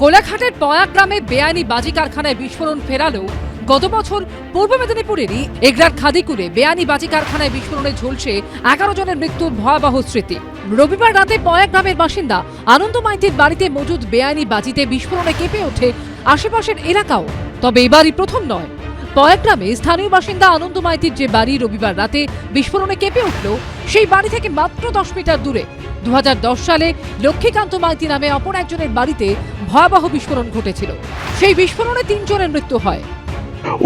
কোলাঘাটের পয়া গ্রামে বেআইনি বাজি কারখানায় বিস্ফোরণ ফেরালেও গত বছর পূর্ব মেদিনীপুরেরই এগরার খাদিকুরে বেআইনি বাজি কারখানায় বিস্ফোরণে ঝলসে এগারো জনের মৃত্যুর ভয়াবহ স্মৃতি। রবিবার রাতে পয়া গ্রামের বাসিন্দা আনন্দ মাইতির বাড়িতে মজুদ বেআইনি বাজিতে বিস্ফোরণে কেঁপে ওঠে আশেপাশের এলাকাও। তবে এবারই প্রথম নয়। পয়া গ্রামে স্থানীয় বাসিন্দা আনন্দ মাইতির যে বাড়ি রবিবার রাতে বিস্ফোরণে কেঁপে উঠল, সেই বাড়ি থেকে মাত্র দশ মিটার দূরে। দু হাজার দশ সালে লক্ষ্মীকান্ত মাইতি নামে অপর একজনের বাড়িতে ভয়াবহ বিস্ফোরণ ঘটেছিল। সেই বিস্ফোরণে তিনজনের মৃত্যু হয়।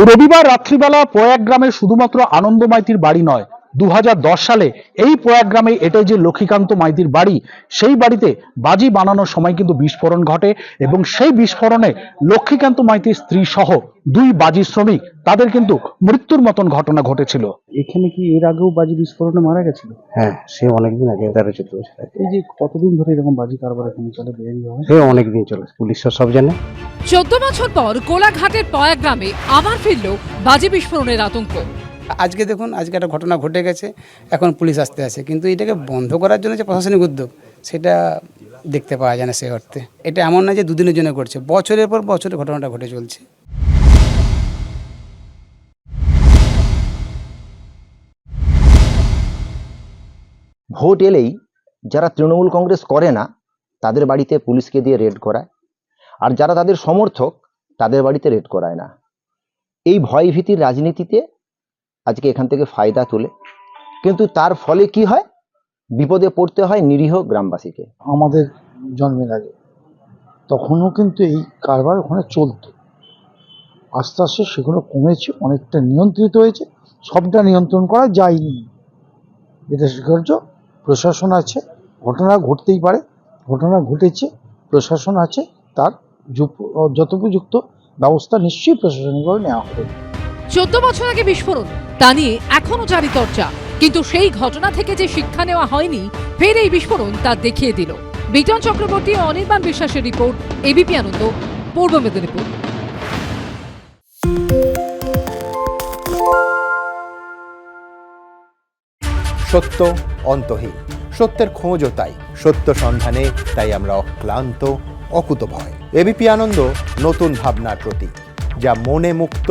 রবিবার রাত্রিবেলা প্রয়াগ গ্রামে শুধুমাত্র আনন্দ মাইতির বাড়ি নয় দু হাজার দশ সালে এই প্রয়াগ গ্রামে এটাই যে লক্ষ্মীকান্ত মাইতির বাড়ি সেই বাড়িতে বাজি বানানোর সময় কিন্তু বিস্ফোরণ ঘটে এবং সেই বিস্ফোরণে লক্ষ্মীকান্ত মাইতির স্ত্রী সহ দুই বাজি শ্রমিক তাদের কিন্তু মৃত্যুর মতন ঘটনা ঘটেছিল। এখানে কি এর আগেও বাজি বিস্ফোরণে মারা গেছিল? হ্যাঁ সে অনেকদিন আগে তেরো চোদ্দ বছর এই যে কতদিন ধরে এরকম বাজি কারবার এখানে চলে বেরিয়ে হয় সে অনেকদিন চলে পুলিশ সব জানে। চোদ্দ বছর পর কোলাঘাটের পয়া গ্রামে আবার ফিরল বাজি বিস্ফোরণের আতঙ্ক। আজকে দেখুন, আজকে একটা ঘটনা ঘটে গেছে, এখন পুলিশ আসতে আছে। কিন্তু এটাকে বন্ধ করার জন্য যে প্রশাসনিক উদ্যোগ, সেটা দেখতে পাওয়া যায় না সেই অর্থে। এটা এমন না যে দুদিনের জন্য ঘটছে বছরের পর বছরের ঘটনাটা ঘটে চলছে। ভোট এলেই যারা তৃণমূল কংগ্রেস করে না, তাদের বাড়িতে পুলিশকে দিয়ে রেড করায়। আর যারা তাদের সমর্থক, তাদের বাড়িতে রেড করায় না। এই ভয়ভীতির রাজনীতিতে আজকে এখান থেকে ফায়দা তোলে। কিন্তু তার ফলে কি হয়? বিপদে পড়তে হয় নিরীহ গ্রামবাসীকে। আমাদের জন্মের আগে। তখনও কিন্তু এই কারবার ওখানে চলতো। আস্তে আস্তে সেগুলো কমেছে অনেকটা নিয়ন্ত্রিত হয়েছে। সবটা নিয়ন্ত্রণ করা যায়নি। এটা স্বীকার্য প্রশাসন আছে। ঘটনা ঘটতেই পারে। ঘটনা ঘটেছে প্রশাসন আছে তার যথোপযুক্ত ব্যবস্থা নিশ্চয়ই প্রশাসনিকভাবে নেওয়া হবে। চোদ্দ বছর আগে বিস্ফোরণ। তা নিয়ে এখনও জারি চর্চা। কিন্তু সেই ঘটনা থেকে যে শিক্ষা নেওয়া হয়নি, ফের এই বিস্ফোরণ তা দেখিয়ে দিল। বিটন চক্রবর্তী ও অনির্বাণ বিশ্বাসের রিপোর্ট, এবিপি আনন্দ, পূর্ব মেদিনীপুর। সত্য অন্তহীন। সত্যের খোঁজও তাই। সত্য সন্ধানে তাই আমরা অক্লান্ত, অকুতভয়। এবিপি আনন্দ, নতুন ভাবনার প্রতীক, যা মনে মুক্ত